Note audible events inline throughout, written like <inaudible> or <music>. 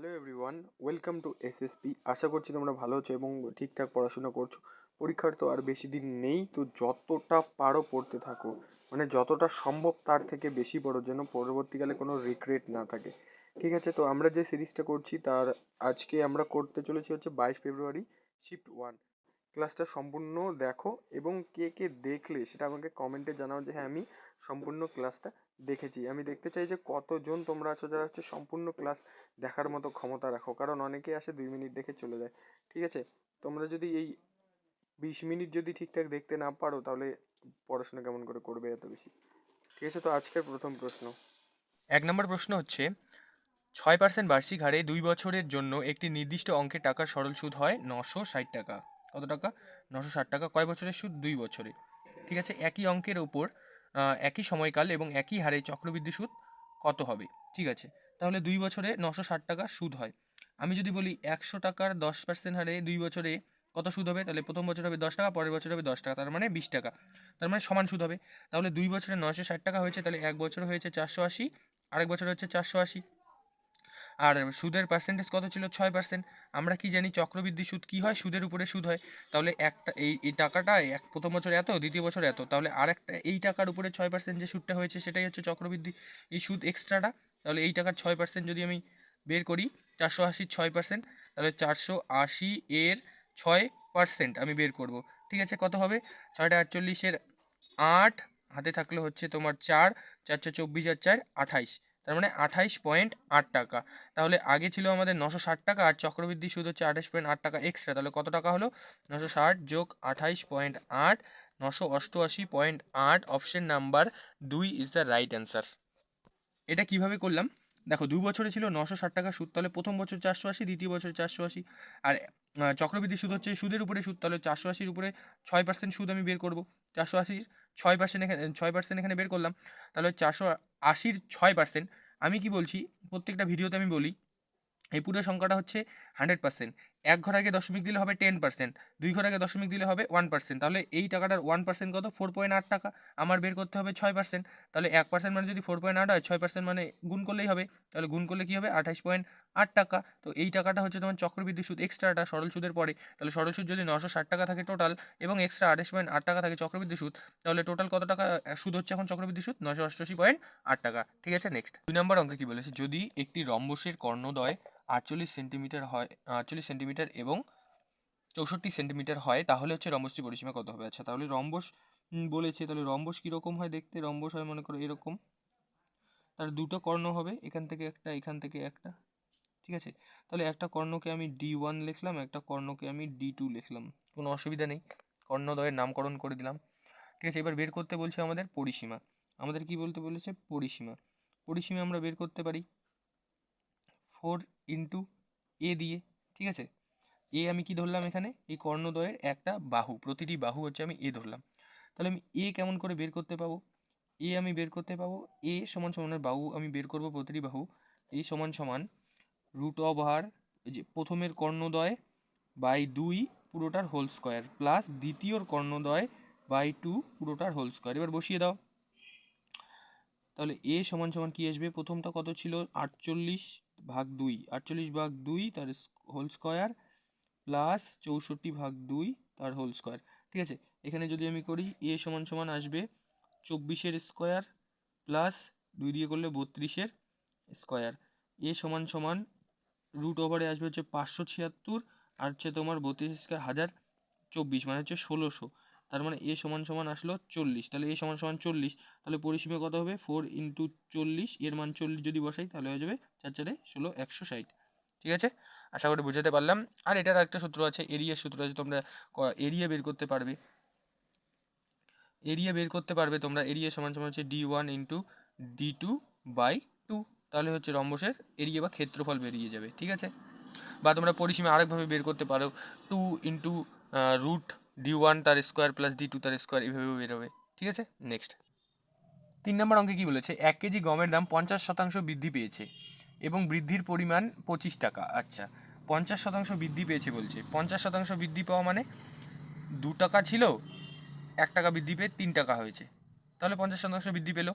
Hello everyone welcome to SSP আশা করছি তোমরা ভালো আছো এবং ঠিকঠাক পড়াশোনা করছ। পরীক্ষার তো আর বেশি দিন নেই, তো যতটা পারো পড়তে থাকো। মানে যতটা সম্ভব তার থেকে বেশি পড়ো, যেন পরবর্তীকালে কোনো রিগ্রেট না থাকে। ঠিক আছে, তো আমরা যে সিরিজটা করছি, তার আজকে আমরা করতে চলেছি হচ্ছে বাইশ ফেব্রুয়ারি শিফট ওয়ান ক্লাসটা সম্পূর্ণ দেখো এবং কে কে দেখলে, সেটা আমাকে কমেন্টে জানাও যে হ্যাঁ আমি সম্পূর্ণ ক্লাসটা দেখেছি। আমি দেখতে চাই যে কতজন তোমরা আছো যারা হচ্ছে সম্পূর্ণ ক্লাস দেখার মতো ক্ষমতা রাখো। কারণ অনেকে আসে দুই মিনিট দেখে চলে যায়। ঠিক আছে? তোমরা যদি এই বিশ মিনিট যদি ঠিকঠাক দেখতে না পারো, তাহলে পড়াশোনা কেমন করে করবে এত বেশি? ঠিক আছে? তো আজকের প্রথম প্রশ্ন। এক নম্বর প্রশ্ন হচ্ছে, ছয় পার্সেন্ট বার্ষিক হারে দুই বছরের জন্য একটি নির্দিষ্ট অঙ্কের টাকার সরল সুদ হয় নশো ষাট টাকা। কত টাকা? নশো ষাট টাকা। কয় বছরের সুদ? দুই বছরে ঠিক আছে? একই অঙ্কের ওপর একই সময়কাল এবং একই হারে চক্রবৃদ্ধি সুদ কত হবে? ঠিক আছে। তাহলে দুই বছরে নশো ষাট টাকা সুদ হয়। আমি যদি বলি একশো টাকার দশ পার্সেন্ট হারে দুই বছরে কত সুদ হবে? তাহলে প্রথম বছর হবে দশ টাকা, পরের বছর হবে দশ টাকা, তার মানে বিশ টাকা। তার মানে সমান সুদ হবে। তাহলে দুই বছরে নশো ষাট টাকা হয়েছে, তাহলে এক বছর হয়েছে চারশো আশি, আরেক বছর হচ্ছে চারশো আশি। আর সুদের পার্সেন্টেজ কত ছিল? ছয় পার্সেন্ট আমরা কি জানি চক্রবৃদ্ধি সুদ কি হয়? সুদের উপরে সুদ হয়। তাহলে একটা, এই এই টাকাটা এক, প্রথম বছর এত, দ্বিতীয় বছর এত। তাহলে আর একটা এই টাকার উপরে ছয় পার্সেন্ট যে সুদটা হয়েছে, সেটাই হচ্ছে চক্রবৃদ্ধি, এই সুদ এক্সট্রাটা তাহলে এই টাকার ছয় পার্সেন্ট যদি আমি বের করি, চারশো আশির ছয় পার্সেন্ট তাহলে চারশো আশি এর ছয় পার্সেন্ট আমি বের করব। ঠিক আছে? কত হবে? ছয়টা আটচল্লিশের আট, হাতে থাকলে হচ্ছে তোমার চার, চারশো চব্বিশ আর চার, আঠাইশ। তার মানে আঠাইশ পয়েন্ট আট টাকা। তাহলে আগে ছিল আমাদের নশো ষাট টাকা, আর চক্রবৃদ্ধি সুদ হচ্ছে আঠাইশ পয়েন্ট আট টাকা এক্সট্রা তাহলে কত টাকা হলো? নশো ষাট যোগ আঠাইশ পয়েন্ট আট, নশো অষ্টআশি পয়েন্ট আট। অপশন নাম্বার দুই ইজ দ্য রাইট অ্যান্সার এটা কীভাবে করলাম? দেখো দু বছরে ছিল নশো ষাট টাকা সুদ, তাহলে প্রথম বছর চারশো আশি, দ্বিতীয় বছর চারশো আশি। আর চক্রবৃদ্ধি সুদ হচ্ছে, সুদের উপরে সুদ, তাহলে চারশো আশির উপরে ছয় পার্সেন্ট সুদ আমি বের করব। চারশো আশির ছয় পার্সেন্ট এখানে, ছয় পার্সেন্ট এখানে বের করলাম, তাহলে চারশো আশির ছয় পার্সেন্ট আমি কি বলছি, প্রত্যেকটা ভিডিওতে আমি বলি, এই পুরো সংখ্যাটা হচ্ছে হান্ড্রেড পার্সেন্ট এক ঘর আগে দশমিক দিলে হবে টেন পার্সেন্ট দুই ঘর আগে দশমিক দিলে হবে ওয়ান পার্সেন্ট তাহলে এই টাকাটার ওয়ান পার্সেন্ট কত? ফোর পয়েন্ট আট টাকা, আমার বের করতে হবে ছয় পার্সেন্ট তাহলে এক পার্সেন্ট মানে যদি ফোর পয়েন্ট আট হয়, ছয় পার্সেন্ট মানে গুণ করলেই হবে, তাহলে গুণ করলে কী হবে? আঠাশ পয়েন্ট আট টাকা, তো এই টাকাটা হচ্ছে তোমার চক্রবৃদ্ধি সুদ এক্সট্রাটা সরল সুদের পরে, তাহলে সরল সুদ যদি নশো ষাট টাকা থাকে টোটাল এবং এক্সট্রা আঠাশ পয়েন্ট আট টাকা থাকে চক্রবৃদ্ধি সুদ, তাহলে টোটাল কত টাকা সুদ হচ্ছে এখন চক্রবৃদ্ধি সুদ? নশো অষ্টআশি পয়েন্ট আট টাকা, ঠিক আছে? নেক্সট দুই নম্বর অঙ্কে কি বলেছে? যদি একটি রম্বসের কর্ণদ্বয় আটচল্লিশ সেন্টিমিটার হয়, আটচল্লিশ সেন্টিমিটার এবং চৌষট্টি সেন্টিমিটার হয়, তাহলে হচ্ছে রম্বসটি পরিসীমা কত হবে? আচ্ছা তাহলে রম্বস বলেছে, তাহলে রম্বস কীরকম হয় দেখতে? রম্বস হয় মনে করো এরকম। তার দুটো কর্ণ হবে, এখান থেকে একটা, এখান থেকে একটা। ঠিক আছে? তাহলে একটা কর্ণকে আমি ডি ওয়ান লিখলাম, একটা কর্ণকে আমি ডি টু লিখলাম। কোনো অসুবিধা নেই। কর্ণদ্বয়ের নামকরণ করে দিলাম। ঠিক আছে, এবার বের করতে বলছে আমাদের পরিসীমা। আমাদের কি বলতে বলেছে? পরিসীমা। পরিসীমা আমরা বের করতে পারি। ফোর ইন্টু এ দিয়ে। ঠিক আছে? এ আমি কি ধরলাম এখানে? এই কর্ণদ্বয়ের একটা বাহু, প্রতিটি বাহু হচ্ছে আমি এ ধরলাম। তাহলে আমি এ কেমন করে বের করতে পাবো? এ আমি বের করতে পাবো, এ সমান সমানের বাহু আমি বের করব প্রতিটি বাহু এই সমান সমান রুট এই যে প্রথমের কর্ণদ্বয় বাই দুই পুরোটার হোল স্কোয়ার প্লাস দ্বিতীয়র কর্ণদ্বয় বাই টু পুরোটার হোল স্কোয়ার এবার বসিয়ে দাও। তাহলে এ সমান সমান কি আসবে? প্রথমটা কত ছিল? আটচল্লিশ ভাগ দুই। আটচল্লিশ ভাগ দুই, তার হোল স্কোয়ার প্লাস চৌষট্টি ভাগ দুই তার হোল স্কোয়ার ঠিক আছে? এখানে যদি আমি করি এ সমান সমান আসবে চব্বিশের স্কোয়ার প্লাস দুই দিয়ে করলে বত্রিশের স্কোয়ার এ সমান সমান রুট ওভারে আসবে হচ্ছে পাঁচশো ছিয়াত্তর আর হচ্ছে তোমার বত্রিশ স্কোয়ার হাজার চব্বিশ মানে হচ্ছে ষোলোশো, তার মানে এ সমান সমান আসলো চল্লিশ, তাহলে এ সমান সমান চল্লিশ, তাহলে পরিসীমা কত হবে? ফোর ইন্টু চল্লিশ, এর মান চল্লিশ যদি বসাই তাহলে হয়ে যাবে চার চারে ষোলো, একশো ষাট। ঠিক আছে? আশা করি বুঝাতে পারলাম। আর এটার একটা সূত্র আছে এরিয়ার সূত্র আছে, তোমরা এরিয়া বের করতে পারবে। এরিয়া বের করতে পারবে তোমরা, এরিয়া সমান সমান হচ্ছে D one into D two by two তাহলে হচ্ছে রম্বসের এরিয়া বা ক্ষেত্রফল বেরিয়ে যাবে, ঠিক আছে? বা তোমরা পরিসীমা আরেকভাবে বের করতে পারো two into root D one তার স্কোয়ার প্লাস ডি টু তার স্কোয়ার এইভাবেও বেরোবে ঠিক আছে? নেক্সট তিন নম্বর অঙ্কে কি বলেছে, এক কেজি গমের দাম পঞ্চাশ শতাংশ বৃদ্ধি পেয়েছে। এবং বৃদ্ধির পরিমাণ পঁচিশ টাকা। আচ্ছা পঞ্চাশ শতাংশ বৃদ্ধি পেয়েছে বলছে। পঞ্চাশ শতাংশ বৃদ্ধি পাওয়া মানে দু টাকা ছিল, এক টাকা বৃদ্ধি পেয়ে তিন টাকা হয়েছে। তাহলে পঞ্চাশ শতাংশ বৃদ্ধি পেল।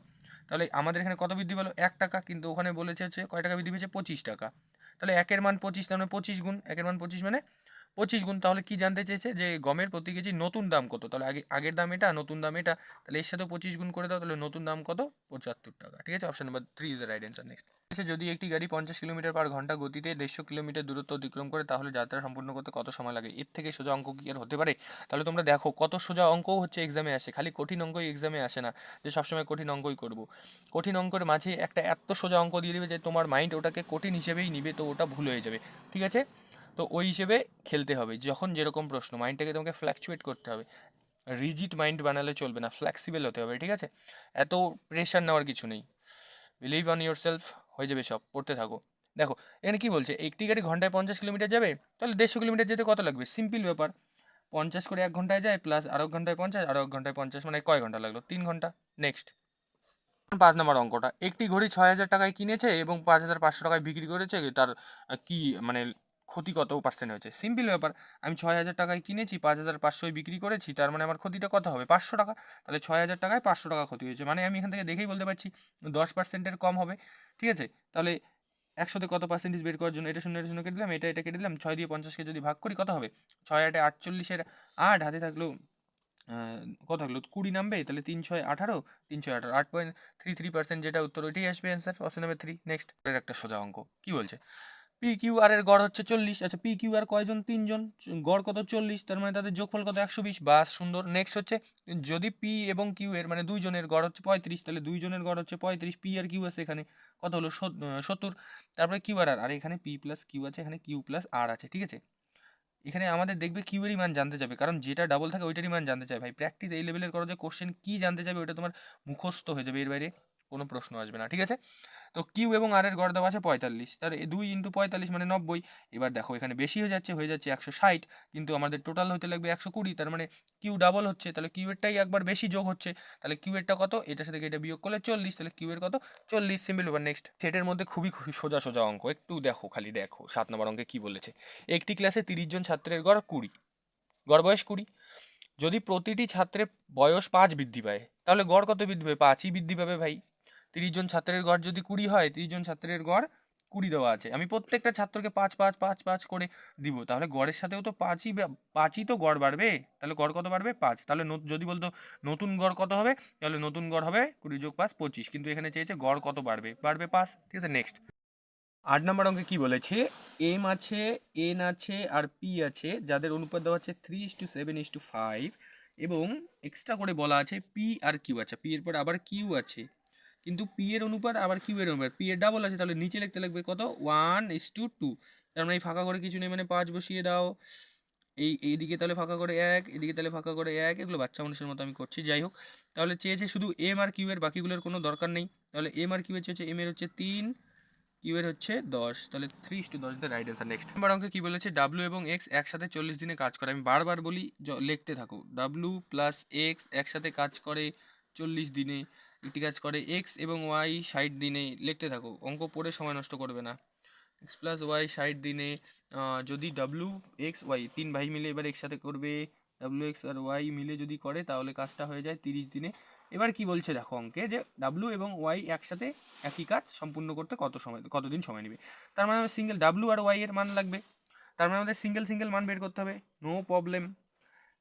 তাহলে আমাদের এখানে কত বৃদ্ধি পেল? এক টাকা, কিন্তু ওখানে বলেছে হচ্ছে কয় টাকা বৃদ্ধি পেয়েছে? পঁচিশ টাকা। তাহলে একের মান পঁচিশ, তার মানে পঁচিশ গুণ, একের মান পঁচিশ মানে পঁচিশ গুণ। তাহলে কি জানতে চেয়েছে যে গমের প্রতি কেজি নতুন দাম কত? তাহলে আগে, আগের দাম এটা, নতুন দাম এটা। তাহলে এর সাথে পঁচিশ গুণ করে দাও, তাহলে নতুন দাম কত? পঁচাত্তর টাকা। ঠিক আছে? Option number three is right answer next যদি একটি গাড়ি পঞ্চাশ কিলোমিটার পার ঘণ্টা গতিতে দেড়শো কিলোমিটার দূরত্ব অতিক্রম করে, তাহলে যাত্রা সম্পূর্ণ করতে কত সময় লাগে? এর থেকে সোজা অঙ্ক কি আর হতে পারে? তাহলে তোমরা দেখো, কত সোজা অঙ্কও হচ্ছে এক্সামে আসে। খালি কঠিন অঙ্কই এক্সামে আসে না যে সবসময় কঠিন অঙ্কই করব। কঠিন অঙ্কের মাঝে একটা এত সোজা অঙ্ক দিয়ে দিবে যে তোমার মাইন্ড ওটাকে কঠিন হিসেবেই নিবে। তো ওটা ভুল হয়ে যাবে, ঠিক আছে? তো ওই হিসেবে খেলতে হবে, যখন যেরকম প্রশ্ন মাইন্ডটাকে তোমাকে ফ্ল্যাকচুয়েট করতে হবে। রিজিট মাইন্ড বানালে চলবে না ফ্লেক্সিবল হতে হবে, ঠিক আছে? এত প্রেশার নেওয়ার কিছু নেই। বিলিভ অন ইয়োর সেলফ হয়ে যাবে সব, পড়তে থাকো। দেখো, এখানে কি বলছে? একটি গাড়ি ঘন্টায় পঞ্চাশ কিলোমিটার যাবে? তাহলে দেড়শো কিলোমিটার যেতে কত লাগবে? সিম্পল ব্যাপার। পঞ্চাশ করে এক ঘন্টায় যায় প্লাস আরও এক ঘন্টায় পঞ্চাশ, আরও এক ঘন্টায় পঞ্চাশ মানে কয় ঘণ্টা লাগল? তিন ঘণ্টা। নেক্সট পাঁচ নম্বর অঙ্কটা। একটি ঘড়ি ছয় হাজার টাকায় কিনেছে এবং পাঁচ হাজার পাঁচশো টাকায় বিক্রি করেছে তার কি মানে ক্ষতি কত পার্সেন্ট হয়েছে? সিম্পল ব্যাপার আমি ছয় হাজার টাকায় কিনেছি পাঁচ হাজার পাঁচশোয় বিক্রি করেছি তার মানে আমার ক্ষতিটা কত হবে? পাঁচশো টাকা। তাহলে ছয় হাজার টাকায় পাঁচশো টাকা ক্ষতি হয়েছে। মানে আমি এখান থেকে দেখেই বলতে পারছি দশ পার্সেন্টের কম হবে। ঠিক আছে? তাহলে একশোতে কত পার্সেন্টেজ বের করার জন্য? এটা শূন্য এটা শূন্য কেটে দিলাম এটা এটা কেটে দিলাম। ছয় দিয়ে পঞ্চাশকে যদি ভাগ করি কত হবে? ছয় আটে আটচল্লিশের আট হাতে থাকল আহ, কত থাকল কুড়ি নামবে? তাহলে তিন ছয় আঠারো? তিন ছয় আঠারো। আট পয়েন্ট থ্রি থ্রি পার্সেন্ট যেটা উত্তর, ওইটাই আসবে answer option number three next এর একটা সোজা অঙ্ক। কি বলছে? পি কিউ আর এর গড় হচ্ছে চল্লিশ। আচ্ছা পি কিউ আর কয়জন? তিনজন। গড় কত? চল্লিশ। তার মানে তাদের যোগফল কত? একশো বিশ। বাস, সুন্দর। নেক্সট হচ্ছে, যদি পি এবং কিউ এর মানে দুইজনের গড় হচ্ছে পঁয়ত্রিশ, তাহলে দুইজনের গড় হচ্ছে পঁয়ত্রিশ। পি আর কিউ আছে এখানে। কত হলো? সত- সত্তর। তারপরে কিউ আর আর এখানে পি প্লাস কিউ আছে, এখানে কিউ প্লাস আর আছে, ঠিক আছে? এখানে আমাদের দেখবে কিউরি মান জানতে যাবে কারণ যেটা ডাবল থাকে ওইটারই মান জানতে চাই ভাই। প্র্যাকটিস এই লেভেলের করো যে কোশ্চেন কী জানতে চাবে ওইটা তোমার মুখস্থ হয়ে যাবে এর বাইরে। কোনো প্রশ্ন আসবে না, ঠিক আছে? তো কিউ এবং আর এর গড় দেওয়া আছে পঁয়তাল্লিশ। তার দুই ইন্টু পঁয়তাল্লিশ মানে নব্বই। এবার দেখো, এখানে বেশি হয়ে যাচ্ছে হয়ে যাচ্ছে একশো ষাট, কিন্তু আমাদের টোটাল হতে লাগবে একশো কুড়ি। তার মানে কিউ ডাবল হচ্ছে, তাহলে কিউ এরটাই একবার বেশি যোগ হচ্ছে। তাহলে কিউ এরটা কত? এটার সাথে এটা বিয়োগ করলে চল্লিশ, তাহলে কিউ এর কত? চল্লিশ সিম্পল ব্যাপার। নেক্সট সেটের মধ্যে খুবই খুবই সোজা সোজা অঙ্ক। একটু দেখো, খালি দেখো, সাত নম্বর অঙ্কে কি বলেছে? একটি ক্লাসে তিরিশ জন ছাত্রের গড় কুড়ি। গড় বয়স কুড়ি। যদি প্রতিটি ছাত্রের বয়স পাঁচ বৃদ্ধি পায়, তাহলে গড় কত বৃদ্ধি পাবে পাঁচই বৃদ্ধি পাবে ভাই। তিরিশ জন ছাত্রের গড় যদি কুড়ি হয়, তিরিশ জন ছাত্রের গড় কুড়ি দেওয়া আছে। আমি প্রত্যেকটা ছাত্রকে পাঁচ পাঁচ পাঁচ পাঁচ করে দিব। তাহলে গড়ের সাথেও তো পাঁচই পাঁচই তো গড় বাড়বে? তাহলে গড় কত বাড়বে? পাঁচ। তাহলে যদি বলতো নতুন গড় কত হবে? তাহলে নতুন গড় হবে কুড়ি যোগ পাঁচ, পঁচিশ। কিন্তু এখানে চেয়েছে গড় কত বাড়বে? বাড়বে পাঁচ। ঠিক আছে নেক্সট আট নম্বর অঙ্কে কী বলেছে? এম আছে, এন আছে আর পি আছে, যাদের অনুপাত দেওয়া আছে three is to seven is to five এবং এক্সট্রা করে বলা আছে পি আর কিউ আছে। পি এর পর আবার কিউ আছে। কিন্তু পি এর অনুপাত আবার কিউ এর অনুপাত। পি এর ডাবল আছে, তাহলে নিচে লিখতে লাগবে কত? ওয়ান ইস টু টু তার মানে এই ফাঁকা করে কিছু নেই মানে পাঁচ বসিয়ে দাও। এই, এইদিকে তাহলে ফাঁকা করে এক, এদিকে তাহলে ফাঁকা করে এক। এগুলো বাচ্চা মানুষের মতো আমি করছি, যাই হোক। তাহলে চেয়েছে শুধু এম আর কিউ এর, বাকিগুলোর কোনো দরকার নেই। তাহলে এম আর কিউ এর চেয়েছে এম এর হচ্ছে তিন কিউ এর হচ্ছে দশ। তাহলে থ্রি টু দশ the right answer next number অঙ্কে কি বলেছে? ডাব্লু এবং এক্স একসাথে চল্লিশ দিনে কাজ করে। আমি বারবার বলি লিখতে থাকো। ডাব্লু প্লাস এক্স একসাথে কাজ করে চল্লিশ দিনে। একটি কাজ করে এক্স এবং ওয়াই ষাট দিনে লিখতে থাকো। অঙ্ক পড়ে সময় নষ্ট করবে না। এক্স প্লাস ওয়াই ষাট দিনে যদি ডাব্লু এক্স ওয়াই তিন ভাই মিলে এবার একসাথে করবে ডাব্লু এক্স আর ওয়াই মিলে যদি করে, তাহলে কাজটা হয়ে যায় তিরিশ দিনে। এবার কি বলছে দেখো অঙ্কে যে ডাব্লু এবং ওয়াই একসাথে একই কাজ সম্পূর্ণ করতে কত সময়, কতদিন সময় নেবে? তার মানে সিঙ্গেল ডাব্লু আর ওয়াই এর মান লাগবে। তার মানে আমাদের সিঙ্গেল সিঙ্গেল মান বের করতে হবে। নো প্রবলেম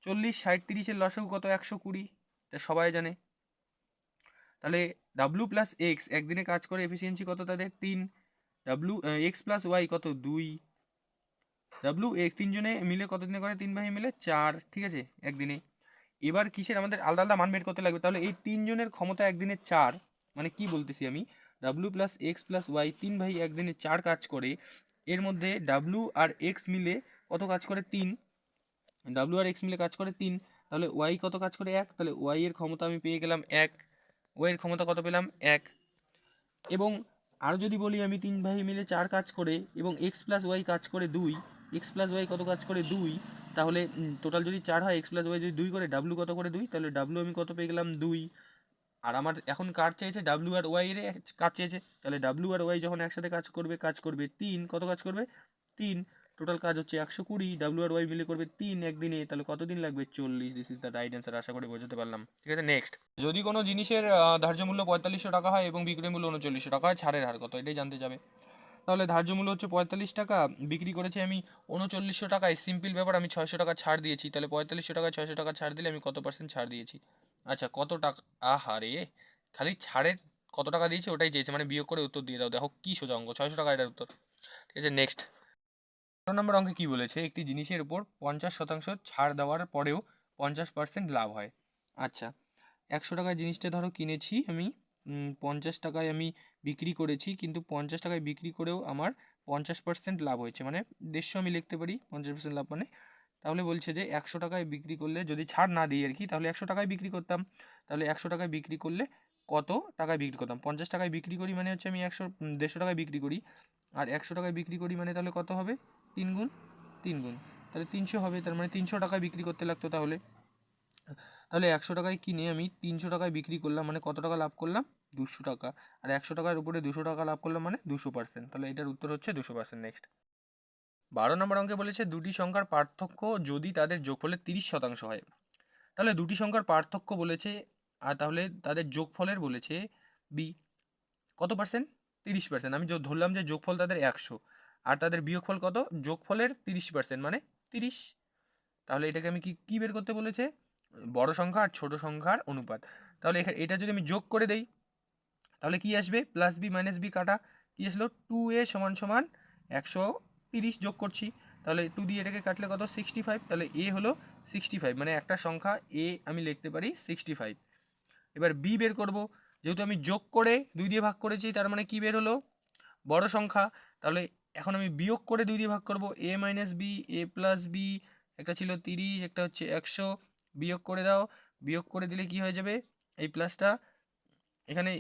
চল্লিশ ষাট তিরিশের লসেও কত একশো কুড়ি? তা সবাই জানে। তাহলে ডাব্লু প্লাস এক্স একদিনে কাজ করে এফিসিয়েন্সি কত তাদের? তিন। ডাব্লু এক্স প্লাস ওয়াই কত? দুই। ডাব্লু এক্স তিনজনে মিলে কত দিনে করে? তিন ভাই মিলে চার, ঠিক আছে? একদিনে। এবার কিসের? আমাদের আলাদা আলাদা মান বের করতে লাগবে। তাহলে এই তিনজনের ক্ষমতা একদিনে চার। মানে কি বলতেছি আমি? W plus X plus Y তিন ভাই একদিনে চার কাজ করে। এর মধ্যে ডাব্লু আর এক্স মিলে কত কাজ করে? তিন। ডাব্লু আর এক্স মিলে কাজ করে তিন। তাহলে ওয়াই কত কাজ করে? এক। তাহলে ওয়াই এর ক্ষমতা আমি পেয়ে গেলাম এক। ওয়াই এর ক্ষমতা কত পেলাম? এক। এবং আরও যদি বলি আমি তিন ভাই মিলে চার কাজ করে এবং এক্স প্লাস ওয়াই কাজ করে দুই এক্স প্লাস ওয়াই কত কাজ করে দুই, তাহলে টোটাল যদি চার হয় এক্স প্লাস ওয়াই যদি দুই করে ডাব্লু কত করে দুই, তাহলে ডাব্লু আমি কত পেয়ে গেলাম? দুই। আর আমার এখন কার চেয়েছে ডাব্লু আর ওয়াই এর কাজ চেয়েছে তাহলে ডাব্লু আর ওয়াই যখন একসাথে কাজ করবে কাজ করবে তিন, কত কাজ করবে? তিন। টোটাল কাজ হচ্ছে একশো কুড়ি ডাব্লু আর ওয়াই মিলে করবে তিন একদিনে, তাহলে কতদিন লাগবে? চল্লিশ this is the right answer আশা করে বোঝাতে পারলাম। ঠিক আছে নেক্সট যদি কোনো জিনিসের ধার্য মূল্য পঁয়তাল্লিশশো টাকা হয় এবং বিক্রয় মূল্য উনচল্লিশশো টাকা হয়, ছাড়ের হার কত? এটাই জানতে যাবে। তাহলে ধার্য মূল্য হচ্ছে পঁয়তাল্লিশ টাকা, বিক্রি করেছি আমি উনচল্লিশশো টাকায় সিম্পল ব্যাপার, আমি ছয়শো টাকা ছাড় দিয়েছি, তাহলে পঁয়তাল্লিশশো টাকায় ছয়শো টাকা ছাড় দিলে আমি কত পার্সেন্ট ছাড় দিয়েছি? আচ্ছা কত টাকা? আহা রে, খালি ছাড়ের কত টাকা দিয়েছি ওটাই চেয়েছে মানে বিয়োগ করে উত্তর দিয়ে দাও, দেখো কী সোজা অঙ্ক, ছয়শো টাকা এটার উত্তর। ঠিক আছে নেক্সট বারো নম্বর অঙ্কে কী বলেছে? একটি জিনিসের উপর পঞ্চাশ শতাংশ ছাড় দেওয়ার পরেও পঞ্চাশ পার্সেন্ট লাভ হয়। আচ্ছা একশো টাকায় জিনিসটা ধরো কিনেছি আমি। পঞ্চাশ টাকায় আমি বিক্রি করেছি, কিন্তু পঞ্চাশ টাকায় বিক্রি করেও আমার পঞ্চাশ পার্সেন্ট লাভ হয়েছে। মানে দেড়শো আমি লিখতে পারি, পঞ্চাশ পার্সেন্ট লাভ মানে। তাহলে বলছে যে একশো টাকায় বিক্রি করলে যদি ছাড় না দিই আর কি, তাহলে একশো টাকায় বিক্রি করতাম। তাহলে একশো টাকায় বিক্রি করলে কত টাকায় বিক্রি করতাম? পঞ্চাশ টাকায় বিক্রি করি মানে হচ্ছে আমি একশো, দেড়শো টাকায় বিক্রি করি। আর একশো টাকায় বিক্রি করি মানে তাহলে কত হবে? তিন গুণ? তিন গুণ। তাহলে তিনশো হবে, তার মানে তিনশো টাকায় বিক্রি করতে লাগতো তাহলে। তাহলে একশো টাকায় কিনে আমি তিনশো টাকায় বিক্রি করলাম মানে কত টাকা লাভ করলাম? দুশো টাকা। আর একশো টাকার উপরে দুশো টাকা লাভ করলাম মানে দুশো পার্সেন্ট তাহলে এটার উত্তর হচ্ছে দুশো পার্সেন্ট নেক্সট বারো নম্বর অঙ্কে বলেছে দুটি সংখ্যার পার্থক্য যদি তাদের যোগফলের তিরিশ শতাংশ হয়। তাহলে দুটি সংখ্যার পার্থক্য বলেছে, আর তাহলে তাদের যোগফলের বলেছে বি। কত পার্সেন্ট তিরিশ পার্সেন্ট আমি ধরলাম যে যোগফল তাদের একশো। আর তাদের বিয়োগফল কত? যোগফলের তিরিশ পার্সেন্ট মানে তিরিশ। তাহলে এটাকে আমি কি, কী বের করতে বলেছে? বড় সংখ্যা আর ছোট সংখ্যার অনুপাত। তাহলে এখানে, এটা যদি আমি যোগ করে দেই, তাহলে কি আসবে? প্লাস বি মাইনাস বি কাটা, কি আসলো? টু এ সমান সমান একশো তিরিশ যোগ করছি। তাহলে টু দিয়ে এটাকে কাটলে কত? সিক্সটি ফাইভ তাহলে এ হলো সিক্সটি ফাইভ মানে একটা সংখ্যা এ আমি লিখতে পারি সিক্সটি ফাইভ এবার বি বের করব। যেহেতু আমি যোগ করে দুই দিয়ে ভাগ করেছি, তার মানে কি বের হলো? বড় সংখ্যা। তাহলে এখন আমি বিয়োগ করে দুই দিয়ে ভাগ করব। A minus B A plus B একটা ছিল তিরিশ, একটা হচ্ছে একশো। বিয়োগ করে দাও। বিয়োগ করে দিলে কি হয়ে যাবে? এই প্লাসটা, এখানে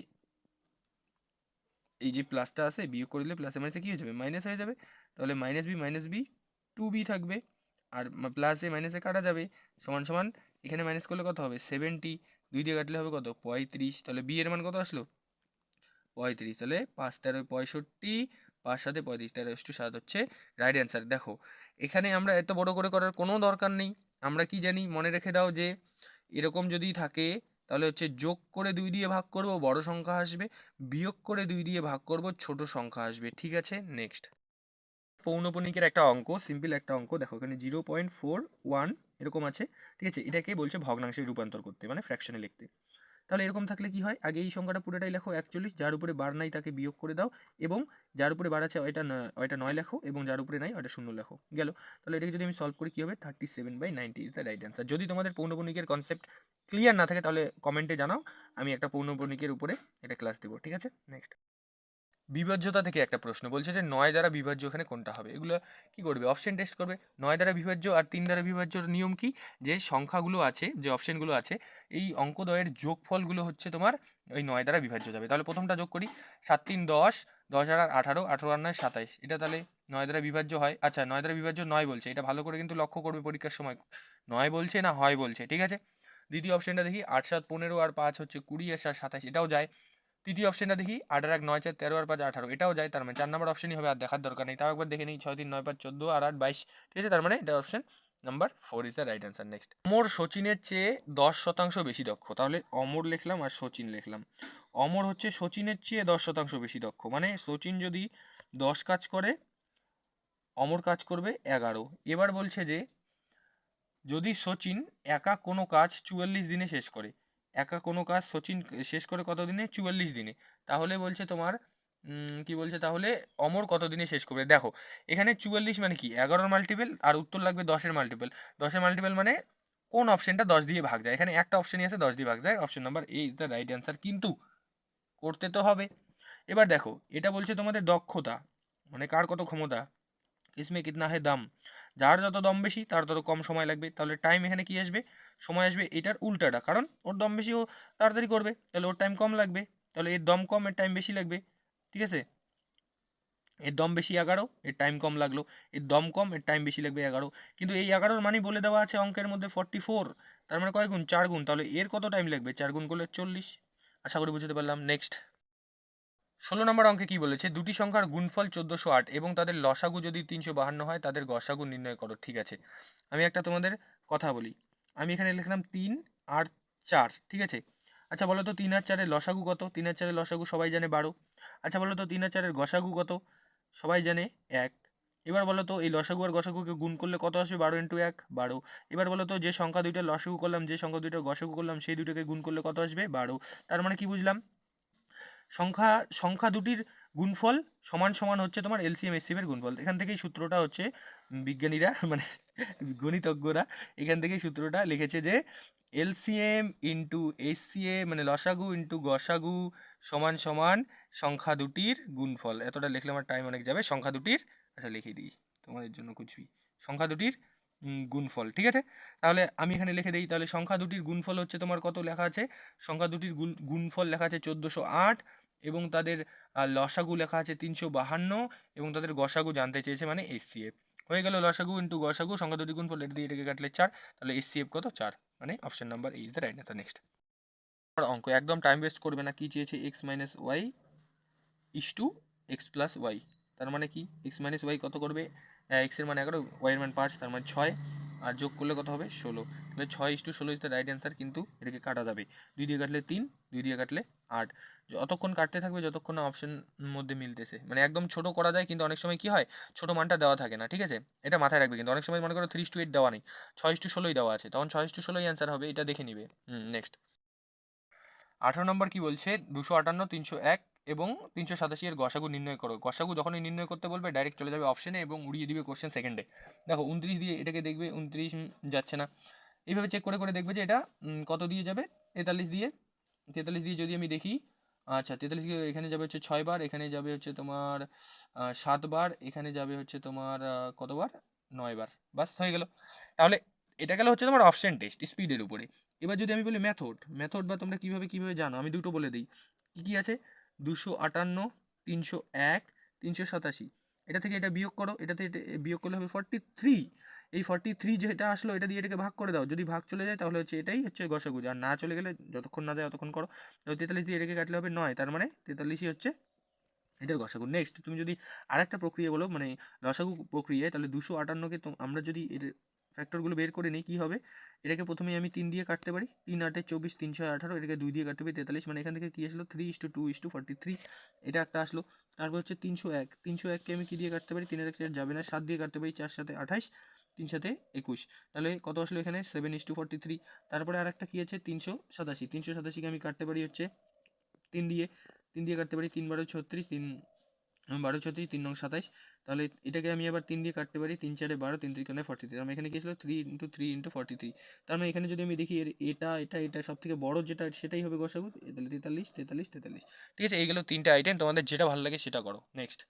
এই যে প্লাসটা আছে, বিয়োগ করে দিলে প্লাসে মাইনাসে কী হয়ে যাবে? মাইনাস হয়ে যাবে। তাহলে minus B minus B two B থাকবে। আর প্লাসে মাইনাসে কাটা যাবে। সমান সমান, এখানে মাইনাস করলে কত হবে? সেভেন্টি দুই দিয়ে কাটলে হবে কত? পঁয়ত্রিশ। তাহলে বি এর মান কত আসলো? পঁয়ত্রিশ। তাহলে পাঁচ তেরো, পঁয়ষট্টি। পাঁচ সাথে পঁয়ত্রিশ তেরো টু সাত হচ্ছে রাইট অ্যান্সার দেখো। এখানে আমরা এত বড় করে করার কোনো দরকার নেই। আমরা কি জানি? মনে রেখে দাও যে এরকম যদি থাকে, তাহলে হচ্ছে যোগ করে দুই দিয়ে ভাগ করব, বড় সংখ্যা আসবে। বিয়োগ করে দুই দিয়ে ভাগ করব, ছোট সংখ্যা আসবে। ঠিক আছে? নেক্সট পৌনপণিকের একটা অঙ্ক সিম্পল একটা অঙ্ক। দেখো, এখানে জিরো পয়েন্ট ফোর ওয়ান এরকম আছে। ঠিক আছে? এটাকে বলছে ভগ্নাংশে রূপান্তর করতে মানে ফ্র্যাকশনে লিখতে। তাহলে এরকম থাকলে কি হয়? আগে এই সংখ্যাটা পুরোটাই লেখো একচল্লিশ, যার উপরে বার নাই তাকে বিয়োগ করে দাও এবং যার উপরে বার আছে ওইটা ওইটা নয় লেখো এবং যার উপরে নাই ওইটা শূন্য লেখো। গেল? তাহলে এটাকে যদি আমি সলভ করি কী হবে? Thirty seven by ninety is the right answer যদি তোমাদের পৌনপণিকের কনসেপ্ট ক্লিয়ার না থাকে তাহলে কমেন্টে জানাও, আমি একটা পৌনপণিকের উপরে এটা ক্লাস দেবো, ঠিক আছে? নেক্সট বিভাজ্যতা থেকে একটা প্রশ্ন, বলছে যে নয় দ্বারা বিভাজ্য এখানে কোনটা হবে? এগুলো কি করবে? অপশন টেস্ট করবে। নয় দ্বারা বিভাজ্য আর তিন দ্বারা বিভাজ্যর নিয়ম কি? যে সংখ্যাগুলো আছে, যে অপশনগুলো আছে, এই অঙ্কদয়ের যোগফলগুলো হচ্ছে তোমার ওই নয় দ্বারা বিভাজ্য যাবে। তাহলে প্রথমটা যোগ করি। সাত তিন দশ দশ আর আঠারো আঠারো আর নয় সাতাইশ। এটা তাহলে নয় দ্বারা বিভাজ্য হয়। আচ্ছা নয় দ্বারা বিভাজ্য নয় বলছে। এটা ভালো করে কিন্তু লক্ষ্য করবে পরীক্ষার সময়। নয় বলছে না হয় বলছে, ঠিক আছে? দ্বিতীয় অপশনটা দেখি। আট, সাত, পনেরো আর পাঁচ হচ্ছে কুড়ি আর সাত, সাতাইশ। এটাও যায়। তৃতীয় অপশনটা দেখি। আট আর এক, নয় চার, তেরো আর পাঁচ, আঠারো। এটাও যায়, তার মানে চার নম্বর অপশনই হবে আর দেখার দরকার নেই। তাও একবার দেখে নিই, ছয় তিন, নয় পাঁচ, চোদ্দ আর আট, বাইশ। ঠিক আছে, তার মানে এটা option number four is the right answer next Amar সচিনের চেয়ে দশ শতাংশ বেশি দক্ষ। তাহলে অমর লিখলাম আর সচিন লিখলাম। অমর হচ্ছে সচিনের চেয়ে দশ শতাংশ বেশি দক্ষ। মানে সচিন যদি দশ কাজ করে, অমর কাজ করবে এগারো। এবার বলছে যে, যদি সচিন একা কোনো কাজ চুয়াল্লিশ দিনে শেষ করে একা কোনো কাজ সচিন শেষ করে কত দিনে চুয়াল্লিশ দিনে। তাহলে বলছে তোমার কি বলছে তাহলে? অমর কত দিনে শেষ করবে? দেখো, এখানে চুয়াল্লিশ মানে কি? এগারোর মাল্টিপেল আর উত্তর লাগবে দশের মাল্টিপেল দশের মাল্টিপেল মানে কোন অপশনটা দশ দিয়ে ভাগ যায়? এখানে একটা অপশনই আছে, দশ দিয়ে ভাগ যায়। Option number A is the right answer কিন্তু করতে তো হবে। এবার দেখো, এটা বলছে তোমাদের দক্ষতা। মানে কার কত ক্ষমতা? ইসমে কিতনা হে দাম? যার যত দম বেশি, তার তত কম সময় লাগবে। তাহলে টাইম এখানে কি আসবে? সময় আসবে এটার উল্টাটা। কারণ ওর দম বেশি ও তাড়াতাড়ি করবে, তাহলে ওর টাইম কম লাগবে। তাহলে এর দম কম, এর টাইম বেশি লাগবে। ঠিক আছে? এর দম বেশি এগারো, এর টাইম কম লাগল। এর দম কম, এর টাইম বেশি লাগবে এগারো। কিন্তু এই এগারোর মানই বলে দেওয়া আছে অঙ্কের মধ্যে ফর্টি ফোর তার মানে কয় গুণ? চার গুণ। তাহলে এর কত টাইম লাগবে? চার গুণ করলে চল্লিশ। আশা করি বুঝতে পারলাম। নেক্সট ষোলো নম্বর অঙ্কে কি বলেছে? দুটি সংখ্যার গুণফল চোদ্দোশো আট এবং তাদের লসাগু যদি তিনশো বাহান্ন হয়, তাদের গসাগু নির্ণয় করো। ঠিক আছে? আমি একটা তোমাদের কথা বলি। আমি এখানে লিখলাম তিন আর চার। ঠিক আছে? আচ্ছা বলো তো তিন আর চারের লসাগু কত? তিন আর চারের লসাগু সবাই জানে বারো। আচ্ছা বলো তো তিন আর চারের গসাগু কত? সবাই জানে এক। এবার বলো তো এই লসাগু আর গসাগুকে গুণ করলে কত আসবে? বারো ইন্টু এক, বারো। এবার বলো তো যে সংখ্যা দুইটা লসাগু করলাম, যে সংখ্যা দুইটা গসাগু করলাম, সেই দুটোকে গুণ করলে কত আসবে? বারো। তার মানে কি বুঝলাম? সংখ্যা সংখ্যা দুটির গুণফল সমান সমান হচ্ছে তোমার এলসিএম এসসিএম এর গুণফল। এখান থেকেই সূত্রটা হচ্ছে বিজ্ঞানীরা <laughs> মানে গণিতজ্ঞরা এখান থেকেই সূত্রটা লিখেছে যে এলসিএম ইন্টু এসসিএ মানে লসাগু ইন্টু গসাগু সমান সমান সংখ্যা দুটির গুণফল। এতটা লিখলে আমার টাইম অনেক যাবে। সংখ্যা দুটির আচ্ছা লিখে দিই তোমাদের জন্য কিছুই। সংখ্যা দুটির গুণফল, ঠিক আছে? তাহলে আমি এখানে লিখে দিই, তাহলে সংখ্যা দুটির গুণফল হচ্ছে তোমার কত লেখা আছে? সংখ্যা দুটির গুণ- গুণফল লেখা আছে চোদ্দোশো আট এবং তাদের লসাগু লেখা আছে তিনশো বাহান্ন এবং তাদের গসাগু জানতে চেয়েছে মানে এসসিএফ হয়ে গেল লসাগু ইন্টু গসাগু, সংখ্যা দুটি গুণফল, এটা দিয়ে এটাকে কাটলে চার, তাহলে এসসিএফ কত? চার মানে option number is the right answer next অঙ্ক, একদম টাইম ওয়েস্ট করবে না, কি চেয়েছে? X minus Y is to X plus Y তার মানে কি? এক্স মাইনাস ওয়াই কত করবে? এক্সের মান এগারো ওয়াইয়ের মান পাঁচ, তার মানে ছয়, আর যোগ করলে কত হবে? ষোলো। তাহলে ছয় ইস টু ষোলো ইজ দ্য রাইট অ্যান্সার কিন্তু এটাকে কাটা যাবে। দুই দিয়ে কাটলে তিন, দুই দিয়ে কাটলে আট। যতক্ষণ কাটতে থাকবে, যতক্ষণ না অপশন মধ্যে মিলতেছে। মানে একদম ছোট করা যায়, কিন্তু অনেক সময় কি হয়? ছোট মানটা দেওয়া থাকে না, ঠিক আছে? এটা মাথায় রাখবে কিন্তু। অনেক সময় মনে করো থ্রি টু এইট দেওয়া নেই। ছয় টু ষোলোই দেওয়া আছে। তখন ছয় টু ষোলোই অ্যান্সার হবে, এটা দেখে নিবে। নেক্সট আঠারো নম্বর কি বলছে? দুশো আটান্ন, তিনশো এক এবং তিনশো সাতাশি এর গসাগু নির্ণয় করো। গসাগু যখনই নির্ণয় করতে বলবে ডাইরেক্ট চলে যাবে অপশনে এবং উড়িয়ে দিবে কোশ্চেন সেকেন্ডে দেখো উনত্রিশ দিয়ে এটাকে দেখবে উনত্রিশ যাচ্ছে না। এইভাবে চেক করে করে দেখবে যে এটা কত দিয়ে যাবে? তেতাল্লিশ দিয়ে। তেতাল্লিশ দিয়ে যদি আমি দেখি আচ্ছা তেতাল্লিশ দিয়ে এখানে যাবে হচ্ছে ছয় বার এখানে যাবে হচ্ছে তোমার আহ, সাতবার এখানে যাবে হচ্ছে তোমার কতবার নয়বার বাস হয়ে গেল। তাহলে এটা গেল হচ্ছে তোমার অপশন টেস্ট স্পিডের উপরে। এবার যদি আমি বলি মেথড মেথড বা তোমরা কীভাবে কীভাবে জানো? আমি দুটো বলে দিই। কী কী আছে? দুশো আটান্ন, তিনশো এক, তিনশো সাতাশি। এটা থেকে এটা বিয়োগ করো, এটা বিয়োগ করলে হবে ফর্টি থ্রি এই ফর্টি থ্রি যেটা আসলো, এটা দিয়ে এটাকে ভাগ করে দাও। যদি ভাগ চলে যায়, তাহলে হচ্ছে এটাই হচ্ছে গসাগুজ আর না চলে গেলে, যতক্ষণ না যায়, ততক্ষণ করো। তাহলে তেতাল্লিশ দিয়ে এটাকে কাটলে হবে নয়, তার মানে তেতাল্লিশই হচ্ছে এটার গসাগু নেক্সট তুমি যদি আরেকটা প্রক্রিয়া বলো মানে রসাগু প্রক্রিয়ায়, তাহলে দুশো আটান্নকে তো আমরা যদি এর ফ্যাক্টরগুলো বের করে নিই, কী হবে? এটাকে প্রথমে আমি তিন দিয়ে কাটতে পারি। তিন আটে চব্বিশ, তিনশো আঠারো, এটাকে দুই দিয়ে কাটতে পারি, তেতাল্লিশ। মানে এখান থেকে কী আসলো? Three is to two is to forty three এটা একটা আসলো। তারপর হচ্ছে তিনশো এক। তিনশো এককে আমি কী দিয়ে কাটতে পারি? তিনের এক যাবে না। সাত দিয়ে কাটতে পারি, চার সাথে আঠাশ, তিন সাথে একুশ। তাহলে কত আসলো এখানে? Seven is to forty three তারপরে আর একটা কী আছে? তিনশো সাতাশি। তিনশো সাতাশিকে আমি কাটতে পারি হচ্ছে তিন দিয়ে। তিন দিয়ে কাটতে পারি তিন বারো ছত্রিশ, তিন বারো ছত্রিশ তিন নং সাতাইশ। তাহলে এটাকে আমি আবার তিন দিয়ে কাটতে পারি, তিন চারে বারো, তিন তিরিকানে ফর্টি থ্রি আমি এখানে কি ছিল? Three into three into forty three তার মানে এখানে যদি আমি দেখি এর এটা এটা এটা সব থেকে বড় যেটা, সেটাই হবে গসাগু। তাহলে তেতাল্লিশ তেতাল্লিশ তেতাল্লিশ। ঠিক আছে এইগুলো তিনটে আইটেম তোমাদের যেটা ভালো লাগে সেটা করো। নেক্সট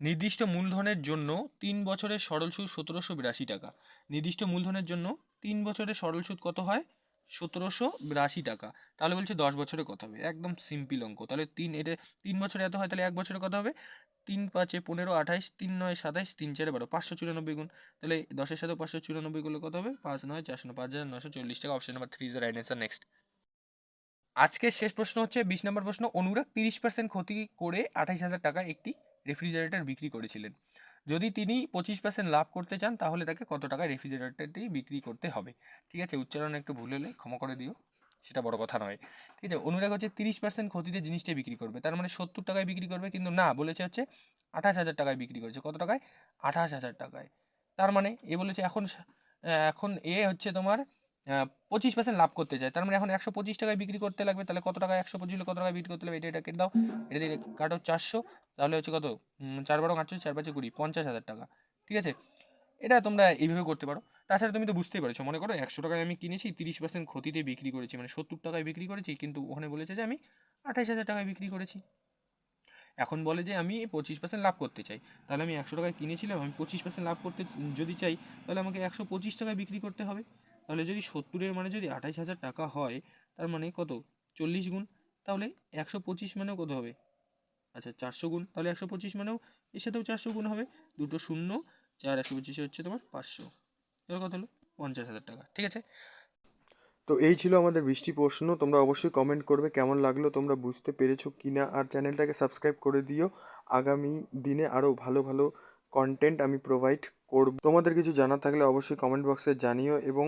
নির্দিষ্ট মূলধনের জন্য তিন বছরের সরল সুদ সতেরোশো বিরাশি টাকা। নির্দিষ্ট মূলধনের জন্য তিন বছরের সরল সুদ কত হয়? সতেরোশো বিরাশি টাকা। তাহলে বলছে দশ বছরে কত হবে, একদম সিম্পল অঙ্ক। তাহলে তিন, এটা তিন বছরে এত হয়, তাহলে এক বছরে কত হবে। তিন পাঁচে পনেরো, আঠাইশ, তিন নয়, সাতাইশ, তিন চারে বারো, পাঁচশো চুরানব্বই গুণ। তাহলে দশের সাথে পাঁচশো চুরানব্বই গুলো কত হবে? পাঁচ নয়, চারশো পাঁচ হাজার নশো চল্লিশ টাকা। Option number three is right answer next আজকের শেষ প্রশ্ন হচ্ছে, বিশ নম্বর প্রশ্ন, অনুরাগ তিরিশ পার্সেন্ট ক্ষতি করে আঠাইশ হাজার টাকা একটি রেফ্রিজারেটর বিক্রি করেছিলেন। যদি তিনি পঁচিশ পার্সেন্ট লাভ করতে চান, তাহলে তাকে কত টাকায় রেফ্রিজারেটরটি বিক্রি করতে হবে? ঠিক আছে, উচ্চারণ একটু ভুল হলে ক্ষমা করে দিও। সেটা বড় কথা নয়। ঠিক আছে? অনুরাগ হচ্ছে তিরিশ পার্সেন্ট ক্ষতিতে জিনিসটা বিক্রি করবে। তার মানে সত্তর টাকায় বিক্রি করবে কিন্তু না, বলেছে হচ্ছে আঠাশ হাজার টাকায় বিক্রি করেছে। কত টাকায়? আঠাশ হাজার টাকায়। তার মানে এ বলেছে এখন এখন এ হচ্ছে তোমার পঁচিশ পার্সেন্ট লাভ করতে চায়। তার মানে এখন একশো পঁচিশ টাকায় বিক্রি করতে লাগবে, তাহলে কত টাকা একশো পঁচিশ কত টাকায় বিক্রি করতে লাগবে? এটা এটা কেটে দাও। এটা দিয়ে কাটো চারশো, তাহলে হচ্ছে কত? চার বারো আটচল্লিশ, চার পাঁচে কুড়ি, পঞ্চাশ হাজার টাকা। ঠিক আছে? এটা তোমরা এইভাবে করতে পারো। তাছাড়া তুমি তো বুঝতেই পারছ, মনে করো একশো টাকায় আমি কিনেছি, তিরিশ পার্সেন্ট ক্ষতিতে বিক্রি করেছি মানে সত্তর টাকায় বিক্রি করেছি, কিন্তু ওখানে বলেছে যে আমি আঠাইশ হাজার টাকায় বিক্রি করেছি। এখন বলে যে আমি পঁচিশ পার্সেন্ট লাভ করতে চাই। তাহলে আমি একশো টাকায় কিনেছিলাম, আমি পঁচিশ পার্সেন্ট লাভ করতে যদি চাই, তাহলে আমাকে একশো পঁচিশ টাকায় বিক্রি করতে হবে। তাহলে যদি সত্তরের মানে যদি আঠাইশ হাজার টাকা হয়, তার মানে কত? চল্লিশ গুণ, তাহলে একশো পঁচিশ মানেও কত হবে? আচ্ছা চারশো গুণ, তাহলে একশো পঁচিশ মানেও এর সাথেও চারশো গুণ হবে। দুটো শূন্য চার একশো পঁচিশে হচ্ছে তোমার পাঁচশো। এবার কত হলো? পঞ্চাশ হাজার টাকা, ঠিক আছে? তো এই ছিল আমাদের বৃষ্টি প্রশ্ন। তোমরা অবশ্যই কমেন্ট করবে কেমন লাগল, তোমরা বুঝতে পেরেছ কিনা, আর চ্যানেলটাকে সাবস্ক্রাইব করে দিও। আগামী দিনে আরও ভালো ভালো কন্টেন্ট আমি প্রোভাইড করব। তোমাদের কিছু জানার থাকলে অবশ্যই কমেন্ট বক্সে জানিও এবং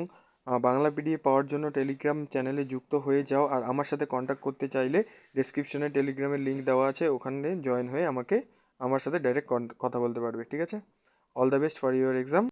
বাংলা পিডিএফ পাওয়ার জন্য টেলিগ্রাম চ্যানেলে যুক্ত হয়ে যাও। আর আমার সাথে কন্ট্যাক্ট করতে চাইলে ডেসক্রিপশনে টেলিগ্রামের লিঙ্ক দেওয়া আছে, ওখানে জয়েন হয়ে আমাকে, আমার সাথে ডাইরেক্ট কথা বলতে পারবে, ঠিক আছে? All the best for your exam